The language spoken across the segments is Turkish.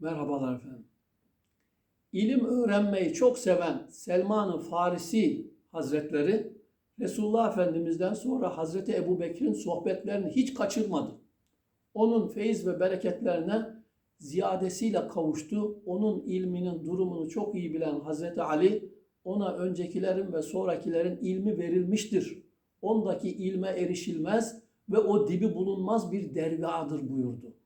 Merhabalar efendim. İlim öğrenmeyi çok seven Selman-ı Farisi Hazretleri Resulullah Efendimiz'den sonra Hazreti Ebu Bekir'in sohbetlerini hiç kaçırmadı. Onun feyiz ve bereketlerine ziyadesiyle kavuştu. Onun ilminin durumunu çok iyi bilen Hazreti Ali ona öncekilerin ve sonrakilerin ilmi verilmiştir. Ondaki ilme erişilmez ve o dibi bulunmaz bir dergadır buyurdu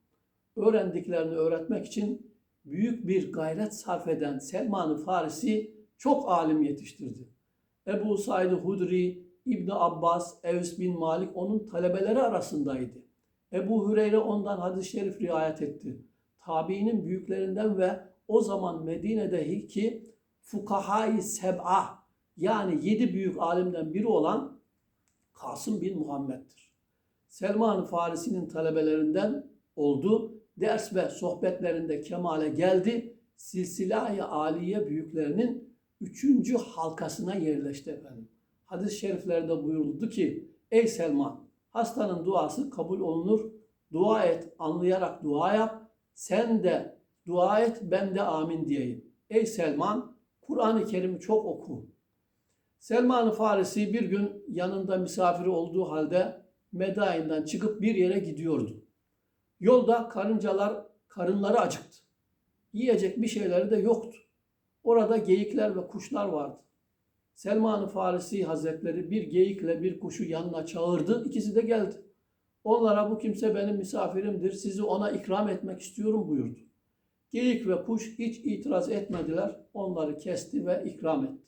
öğrendiklerini öğretmek için büyük bir gayret sarf eden Selman-ı Farisi çok alim yetiştirdi. Ebu Said Hudri, İbn Abbas, Evs bin Malik onun talebeleri arasındaydı. Ebu Hüreyre ondan hadis-i şerif riayet etti. Tabiinin büyüklerinden ve o zaman Medine'de ki fukahai seb'a yani yedi büyük alimden biri olan Kasım bin Muhammed'dir. Selman-ı Farisi'nin talebelerinden oldu ders ve sohbetlerinde kemale geldi. Silsila-i Aliye büyüklerinin üçüncü halkasına yerleşti efendim. Hadis-i şeriflerde buyuruldu ki, ey Selman, hastanın duası kabul olunur. Dua et, anlayarak dua yap. Sen de dua et, ben de amin diyeyim. Ey Selman, Kur'an-ı Kerim'i çok oku. Selman-ı Farisi bir gün yanında misafiri olduğu halde Medain'den çıkıp bir yere gidiyordu. Yolda karıncalar karınları acıktı. Yiyecek bir şeyleri de yoktu. Orada geyikler ve kuşlar vardı. Selman-ı Farisi Hazretleri bir geyikle bir kuşu yanına çağırdı. İkisi de geldi. Onlara bu kimse benim misafirimdir. Sizi ona ikram etmek istiyorum buyurdu. Geyik ve kuş hiç itiraz etmediler. Onları kesti ve ikram etti.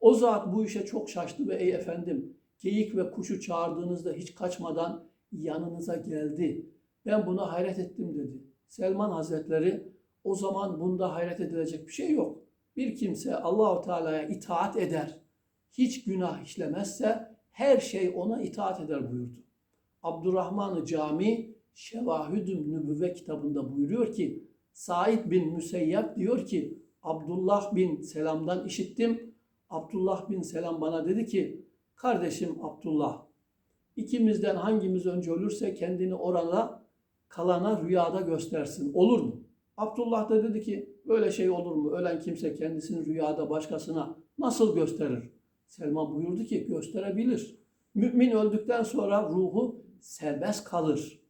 O zat bu işe çok şaştı ve ey efendim geyik ve kuşu çağırdığınızda hiç kaçmadan yanınıza geldi ben buna hayret ettim dedi. Selman Hazretleri o zaman bunda hayret edilecek bir şey yok. Bir kimse Allahu Teala'ya itaat eder, hiç günah işlemezse her şey ona itaat eder buyurdu. Abdurrahman-ı Cami Şevahüdüm Nübüvve kitabında buyuruyor ki Said bin Müseyyep diyor ki Abdullah bin Selam'dan işittim. Abdullah bin Selam bana dedi ki kardeşim Abdullah ikimizden hangimiz önce ölürse kendini orada kalana rüyada göstersin. Olur mu? Abdullah da dedi ki böyle şey olur mu? Ölen kimse kendisini rüyada başkasına nasıl gösterir? Selman buyurdu ki gösterebilir. Mümin öldükten sonra ruhu serbest kalır.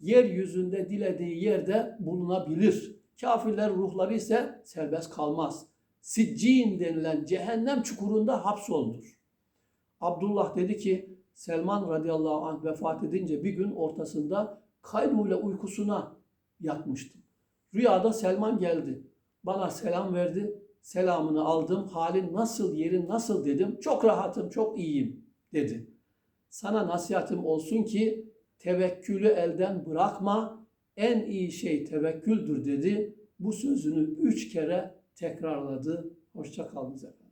Yeryüzünde dilediği yerde bulunabilir. Kafirler ruhları ise serbest kalmaz. Siccin denilen cehennem çukurunda hapsoldur. Abdullah dedi ki Selman radıyallahu anh vefat edince bir gün ortasında kaybıyla uykusuna yatmıştım. Rüyada Selman geldi. Bana selam verdi. Selamını aldım. Halin nasıl, yerin nasıl dedim. Çok rahatım, çok iyiyim dedi. Sana nasihatim olsun ki tevekkülü elden bırakma. En iyi şey tevekküldür dedi. Bu sözünü üç kere tekrarladı. Hoşça kalınız efendim.